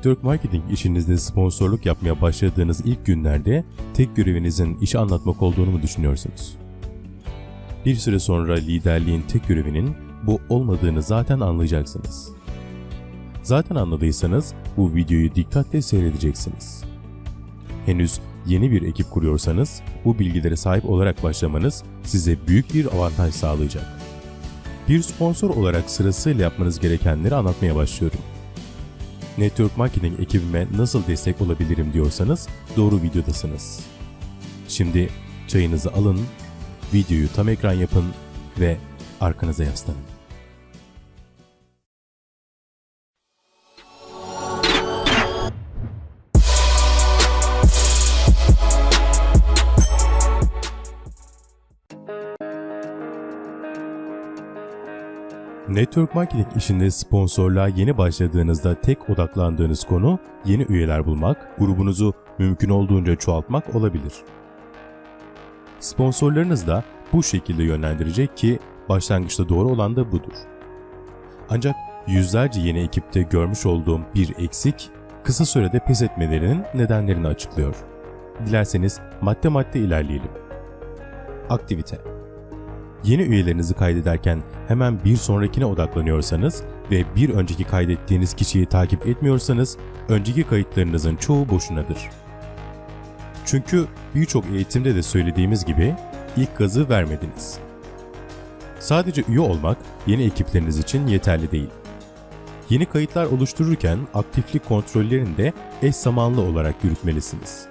Network marketing işinizde sponsorluk yapmaya başladığınız ilk günlerde tek görevinizin işi anlatmak olduğunu mu düşünüyorsunuz? Bir süre sonra liderliğin tek görevinin bu olmadığını zaten anlayacaksınız. Zaten anladıysanız bu videoyu dikkatle seyredeceksiniz. Henüz yeni bir ekip kuruyorsanız bu bilgilere sahip olarak başlamanız size büyük bir avantaj sağlayacak. Bir sponsor olarak sırasıyla yapmanız gerekenleri anlatmaya başlıyorum. Network Marketing ekibime nasıl destek olabilirim diyorsanız doğru videodasınız. Şimdi çayınızı alın, videoyu tam ekran yapın ve arkanıza yaslanın. Network marketing işinde sponsorluğa yeni başladığınızda tek odaklandığınız konu yeni üyeler bulmak, grubunuzu mümkün olduğunca çoğaltmak olabilir. Sponsorlarınız da bu şekilde yönlendirecek ki başlangıçta doğru olan da budur. Ancak yüzlerce yeni ekipte görmüş olduğum bir eksik, kısa sürede pes etmelerinin nedenlerini açıklıyor. Dilerseniz madde madde ilerleyelim. Aktivite Yeni üyelerinizi kaydederken hemen bir sonrakine odaklanıyorsanız ve bir önceki kaydettiğiniz kişiyi takip etmiyorsanız önceki kayıtlarınızın çoğu boşunadır. Çünkü birçok eğitimde de söylediğimiz gibi ilk gazı vermediniz. Sadece üye olmak yeni ekipleriniz için yeterli değil. Yeni kayıtlar oluştururken aktiflik kontrollerini de eş zamanlı olarak yürütmelisiniz.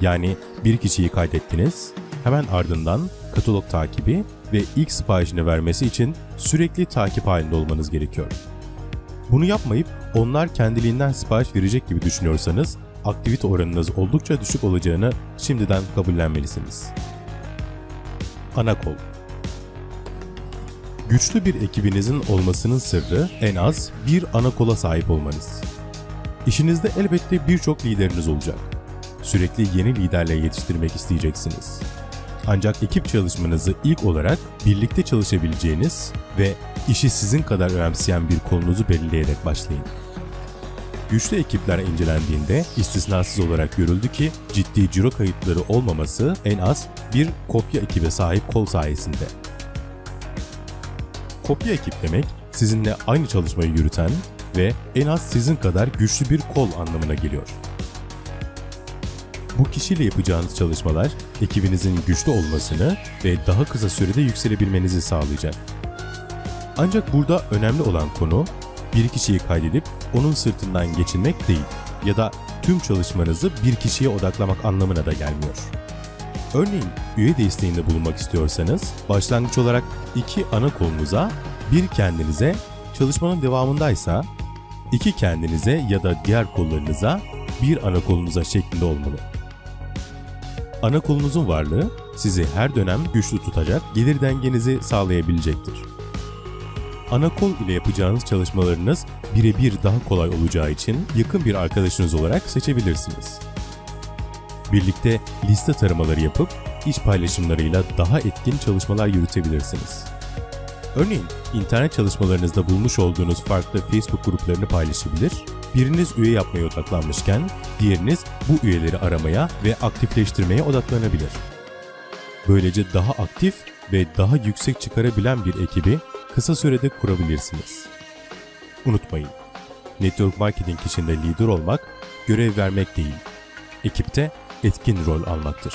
Yani bir kişiyi kaydettiniz, hemen ardından katalog takibi ve ilk siparişini vermesi için sürekli takip halinde olmanız gerekiyor. Bunu yapmayıp onlar kendiliğinden sipariş verecek gibi düşünüyorsanız aktivite oranınız oldukça düşük olacağını şimdiden kabullenmelisiniz. Ana kol Güçlü bir ekibinizin olmasının sırrı en az bir ana kola sahip olmanız. İşinizde elbette birçok lideriniz olacak. Sürekli yeni liderle yetiştirmek isteyeceksiniz. Ancak ekip çalışmanızı ilk olarak birlikte çalışabileceğiniz ve işi sizin kadar önemseyen bir kolunuzu belirleyerek başlayın. Güçlü ekipler incelendiğinde istisnasız olarak görüldü ki ciddi ciro kayıtları olmaması en az bir kopya ekibe sahip kol sayesinde. Kopya ekip demek sizinle aynı çalışmayı yürüten ve en az sizin kadar güçlü bir kol anlamına geliyor. Bu kişiyle yapacağınız çalışmalar ekibinizin güçlü olmasını ve daha kısa sürede yükselebilmenizi sağlayacak. Ancak burada önemli olan konu bir kişiyi kaydedip onun sırtından geçinmek değil ya da tüm çalışmanızı bir kişiye odaklamak anlamına da gelmiyor. Örneğin üye desteğinde bulunmak istiyorsanız başlangıç olarak iki ana kolunuza, bir kendinize, çalışmanın devamındaysa iki kendinize ya da diğer kollarınıza, bir ana kolunuza şeklinde olmalı. Ana kolunuzun varlığı sizi her dönem güçlü tutacak, gelir dengenizi sağlayabilecektir. Ana kol ile yapacağınız çalışmalarınız birebir daha kolay olacağı için yakın bir arkadaşınız olarak seçebilirsiniz. Birlikte liste taramaları yapıp iş paylaşımlarıyla daha etkin çalışmalar yürütebilirsiniz. Örneğin internet çalışmalarınızda bulmuş olduğunuz farklı Facebook gruplarını paylaşabilir, biriniz üye yapmaya odaklanmışken diğeriniz bu üyeleri aramaya ve aktifleştirmeye odaklanabilir. Böylece daha aktif ve daha yüksek çıkarabilen bir ekibi kısa sürede kurabilirsiniz. Unutmayın, network marketing işinde lider olmak, görev vermek değil, ekipte etkin rol almaktır.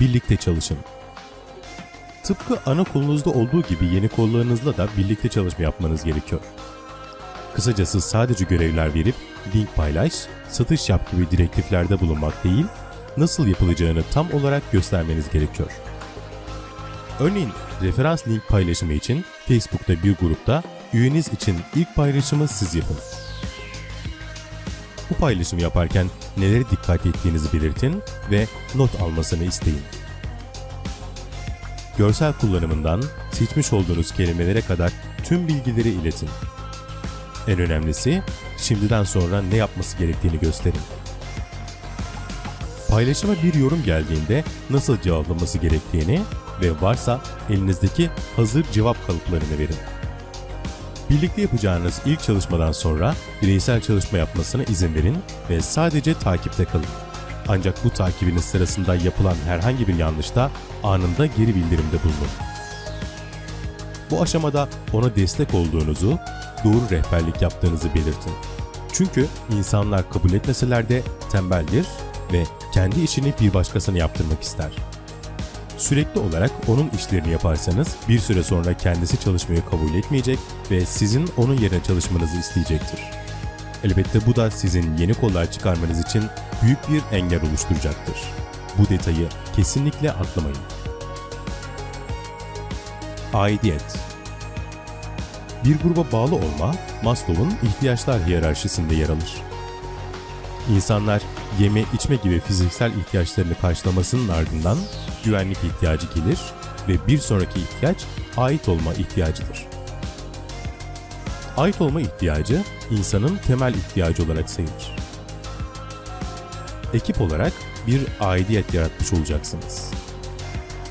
Birlikte çalışın. Tıpkı ana kolunuzda olduğu gibi yeni kollarınızla da birlikte çalışma yapmanız gerekiyor. Kısacası sadece görevler verip link paylaş, satış yap gibi direktiflerde bulunmak değil, nasıl yapılacağını tam olarak göstermeniz gerekiyor. Örneğin referans link paylaşımı için Facebook'ta bir grupta üyeniz için ilk paylaşımı siz yapın. Bu paylaşımı yaparken nelere dikkat ettiğinizi belirtin ve not almasını isteyin. Görsel kullanımından seçmiş olduğunuz kelimelere kadar tüm bilgileri iletin. En önemlisi şimdiden sonra ne yapması gerektiğini gösterin. Paylaşıma bir yorum geldiğinde nasıl cevaplaması gerektiğini ve varsa elinizdeki hazır cevap kalıplarını verin. Birlikte yapacağınız ilk çalışmadan sonra bireysel çalışma yapmasına izin verin ve sadece takipte kalın. Ancak bu takibiniz sırasında yapılan herhangi bir yanlışta anında geri bildirimde bulunun. Bu aşamada ona destek olduğunuzu, doğru rehberlik yaptığınızı belirtin. Çünkü insanlar kabul etmeseler de tembeldir ve kendi işini bir başkasına yaptırmak ister. Sürekli olarak onun işlerini yaparsanız bir süre sonra kendisi çalışmayı kabul etmeyecek ve sizin onun yerine çalışmanızı isteyecektir. Elbette bu da sizin yeni kollar çıkarmanız için büyük bir engel oluşturacaktır. Bu detayı kesinlikle atlamayın. Aidiyet Bir gruba bağlı olma, Maslow'un ihtiyaçlar hiyerarşisinde yer alır. İnsanlar yeme içme gibi fiziksel ihtiyaçlarını karşılamasının ardından güvenlik ihtiyacı gelir ve bir sonraki ihtiyaç ait olma ihtiyacıdır. Ait olma ihtiyacı insanın temel ihtiyacı olarak sayılır. Ekip olarak bir aidiyet yaratmış olacaksınız.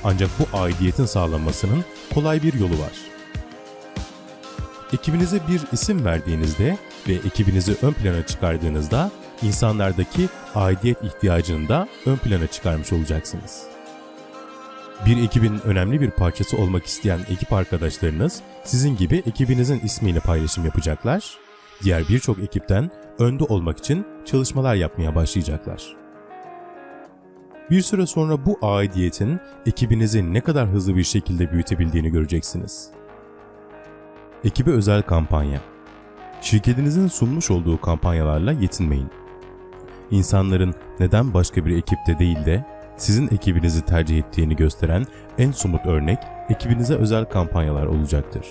Ancak bu aidiyetin sağlanmasının kolay bir yolu var. Ekibinize bir isim verdiğinizde ve ekibinizi ön plana çıkardığınızda insanlardaki aidiyet ihtiyacını da ön plana çıkarmış olacaksınız. Bir ekibin önemli bir parçası olmak isteyen ekip arkadaşlarınız sizin gibi ekibinizin ismiyle paylaşım yapacaklar. Diğer birçok ekipten önde olmak için çalışmalar yapmaya başlayacaklar. Bir süre sonra bu aidiyetin ekibinizi ne kadar hızlı bir şekilde büyütebildiğini göreceksiniz. Ekibe özel kampanya. Şirketinizin sunmuş olduğu kampanyalarla yetinmeyin. İnsanların neden başka bir ekipte değil de sizin ekibinizi tercih ettiğini gösteren en somut örnek ekibinize özel kampanyalar olacaktır.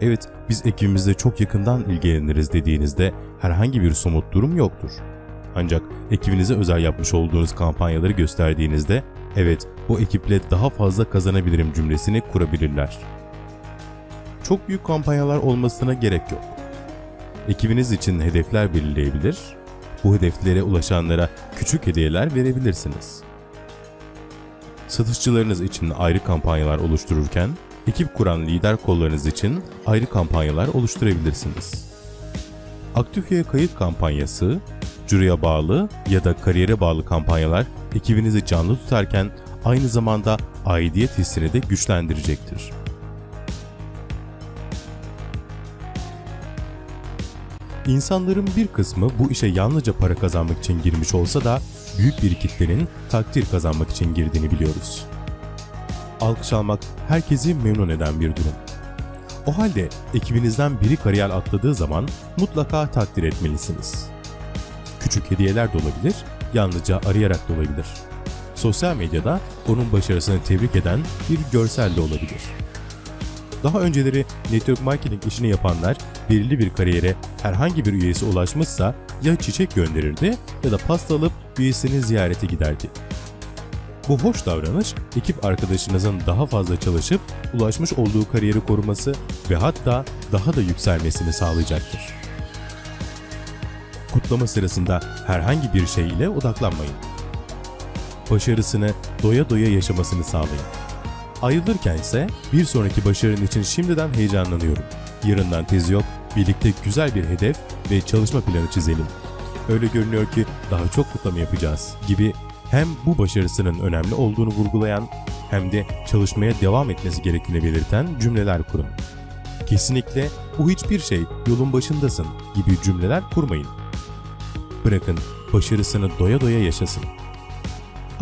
Evet, biz ekibimizle çok yakından ilgileniriz dediğinizde herhangi bir somut durum yoktur. Ancak ekibinize özel yapmış olduğunuz kampanyaları gösterdiğinizde evet bu ekiple daha fazla kazanabilirim cümlesini kurabilirler. Çok büyük kampanyalar olmasına gerek yok. Ekibiniz için hedefler belirleyebilir, bu hedeflere ulaşanlara küçük hediyeler verebilirsiniz. Satışçılarınız için ayrı kampanyalar oluştururken, ekip kuran lider kollarınız için ayrı kampanyalar oluşturabilirsiniz. Aktif üye kayıt kampanyası, cüriye bağlı ya da kariyere bağlı kampanyalar ekibinizi canlı tutarken aynı zamanda aidiyet hissini de güçlendirecektir. İnsanların bir kısmı bu işe yalnızca para kazanmak için girmiş olsa da büyük bir kitlenin takdir kazanmak için girdiğini biliyoruz. Alkış almak herkesi memnun eden bir durum. O halde ekibinizden biri kariyer atladığı zaman mutlaka takdir etmelisiniz. Küçük hediyeler de olabilir, yalnızca arayarak da olabilir. Sosyal medyada onun başarısını tebrik eden bir görsel de olabilir. Daha önceleri network marketing işini yapanlar belirli bir kariyere herhangi bir üyesi ulaşmışsa ya çiçek gönderirdi ya da pasta alıp üyesini ziyarete giderdi. Bu hoş davranış ekip arkadaşınızın daha fazla çalışıp ulaşmış olduğu kariyeri koruması ve hatta daha da yükselmesini sağlayacaktır. Kutlama sırasında herhangi bir şey ile odaklanmayın. Başarısını doya doya yaşamasını sağlayın. Ayrılırken ise bir sonraki başarın için şimdiden heyecanlanıyorum. Yarından tezi yok, birlikte güzel bir hedef ve çalışma planı çizelim. Öyle görünüyor ki daha çok kutlama yapacağız gibi hem bu başarısının önemli olduğunu vurgulayan hem de çalışmaya devam etmesi gerektiğini belirten cümleler kurun. Kesinlikle bu hiçbir şey yolun başındasın gibi cümleler kurmayın. Bırakın başarısını doya doya yaşasın.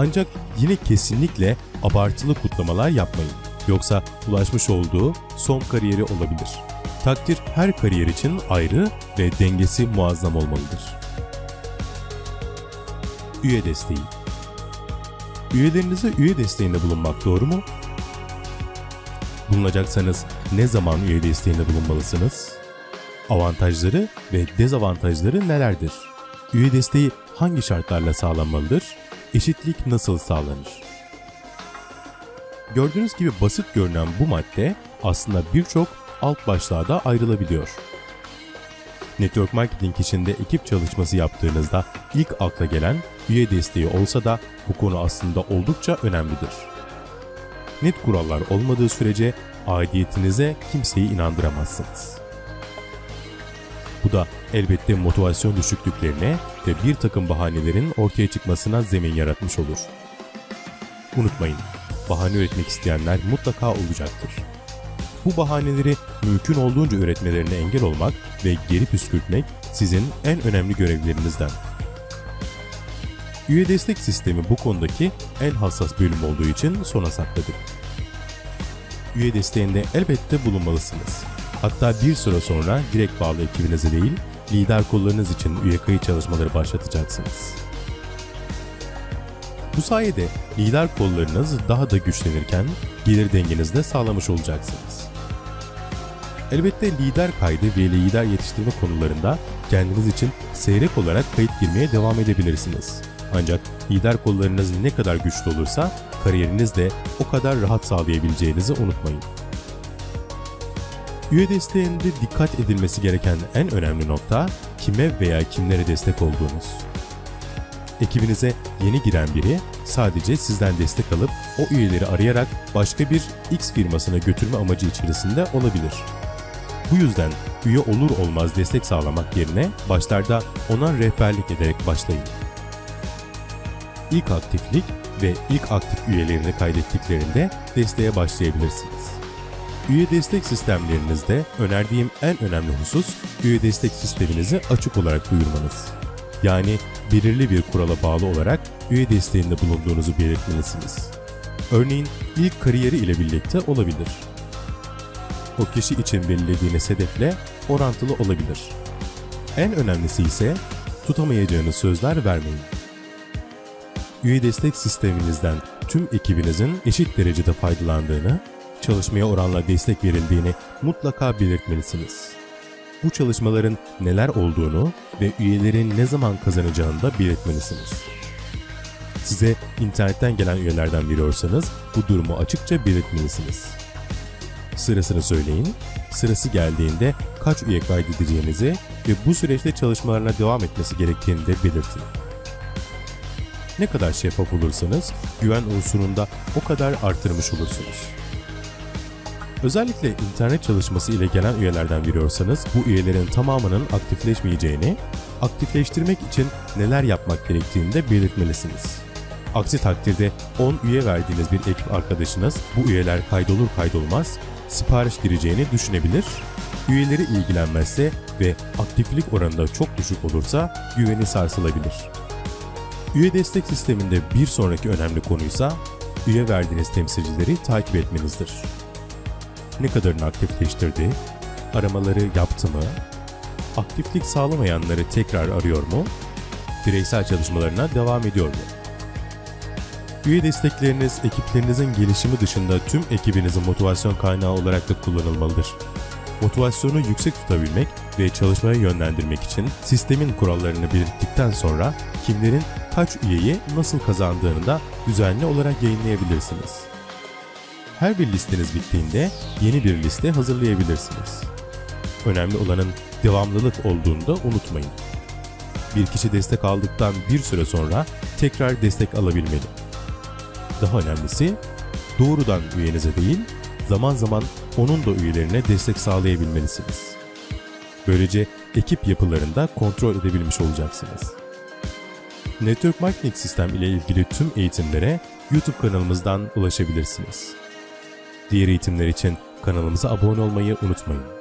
Ancak yine kesinlikle abartılı kutlamalar yapmayın. Yoksa ulaşmış olduğu son kariyeri olabilir. Takdir her kariyer için ayrı ve dengesi muazzam olmalıdır. Üye desteği Üyelerinize üye desteğinde bulunmak doğru mu? Bulunacaksanız ne zaman üye desteğinde bulunmalısınız? Avantajları ve dezavantajları nelerdir? Üye desteği hangi şartlarla sağlanmalıdır? Eşitlik nasıl sağlanır? Gördüğünüz gibi basit görünen bu madde aslında birçok alt başlığa da ayrılabiliyor. Network marketing içinde ekip çalışması yaptığınızda ilk akla gelen üye desteği olsa da bu konu aslında oldukça önemlidir. net kurallar olmadığı sürece aidiyetinize kimseyi inandıramazsınız. Bu da elbette motivasyon düşüklüklerine ve bir takım bahanelerin ortaya çıkmasına zemin yaratmış olur. Unutmayın, bahane üretmek isteyenler mutlaka olacaktır. Bu bahaneleri mümkün olduğunca üretmelerine engel olmak ve geri püskürtmek sizin en önemli görevlerinizden. Üye destek sistemi bu konudaki en hassas bölüm olduğu için sona sakladık. Üye desteğinde elbette bulunmalısınız. Hatta bir süre sonra direkt bağlı ekibinize değil, lider kollarınız için üye kayıt çalışmaları başlatacaksınız. Bu sayede lider kollarınız daha da güçlenirken gelir dengenizi de sağlamış olacaksınız. Elbette lider kaydı ve lider yetiştirme konularında kendiniz için seyrek olarak kayıt girmeye devam edebilirsiniz. Ancak lider kollarınız ne kadar güçlü olursa kariyeriniz de o kadar rahat sağlayabileceğinizi unutmayın. Üye desteğinde dikkat edilmesi gereken en önemli nokta kime veya kimlere destek olduğunuz. Ekibinize yeni giren biri sadece sizden destek alıp o üyeleri arayarak başka bir X firmasına götürme amacı içerisinde olabilir. Bu yüzden üye olur olmaz destek sağlamak yerine başlarda ona rehberlik ederek başlayın. İlk aktiflik ve ilk aktif üyelerini kaydettiklerinde desteğe başlayabilirsiniz. Üye destek sistemlerinizde önerdiğim en önemli husus üye destek sisteminizi açık olarak duyurmanız. Yani belirli bir kurala bağlı olarak üye desteğinde bulunduğunuzu belirtmelisiniz. Örneğin ilk kariyeri ile birlikte olabilir. O kişi için belirlediğiniz hedefle orantılı olabilir. En önemlisi ise tutamayacağınız sözler vermeyin. Üye destek sisteminizden tüm ekibinizin eşit derecede faydalandığını, çalışmaya oranla destek verildiğini mutlaka belirtmelisiniz. Bu çalışmaların neler olduğunu ve üyelerin ne zaman kazanacağını da belirtmelisiniz. Size internetten gelen üyelerden veriyorsanız bu durumu açıkça belirtmelisiniz. Sırasını söyleyin, sırası geldiğinde kaç üye kaydedeceğinizi ve bu süreçte çalışmalarına devam etmesi gerektiğini de belirtin. Ne kadar şeffaf olursanız güven unsurunu da o kadar artırmış olursunuz. Özellikle internet çalışması ile gelen üyelerden veriyorsanız bu üyelerin tamamının aktifleşmeyeceğini, aktifleştirmek için neler yapmak gerektiğini de belirtmelisiniz. Aksi takdirde 10 üye verdiğiniz bir ekip arkadaşınız bu üyeler kaydolur kaydolmaz sipariş gireceğini düşünebilir, üyeleri ilgilenmezse ve aktiflik oranı da çok düşük olursa güveni sarsılabilir. Üye destek sisteminde bir sonraki önemli konuysa üye verdiğiniz temsilcileri takip etmenizdir. Ne kadarını aktifleştirdi, aramaları yaptı mı, aktiflik sağlamayanları tekrar arıyor mu, bireysel çalışmalarına devam ediyor mu? Üye destekleriniz ekiplerinizin gelişimi dışında tüm ekibinizin motivasyon kaynağı olarak da kullanılmalıdır. Motivasyonu yüksek tutabilmek ve çalışmaya yönlendirmek için sistemin kurallarını belirttikten sonra kimlerin kaç üyeyi nasıl kazandığını da düzenli olarak yayınlayabilirsiniz. Her bir listeniz bittiğinde yeni bir liste hazırlayabilirsiniz. Önemli olanın devamlılık olduğunu da unutmayın. Bir kişi destek aldıktan bir süre sonra tekrar destek alabilmeli. Daha önemlisi doğrudan üyenize değil, zaman zaman onun da üyelerine destek sağlayabilmelisiniz. Böylece ekip yapılarında kontrol edebilmiş olacaksınız. Network Marketing Sistem ile ilgili tüm eğitimlere YouTube kanalımızdan ulaşabilirsiniz. Diğer eğitimler için kanalımıza abone olmayı unutmayın.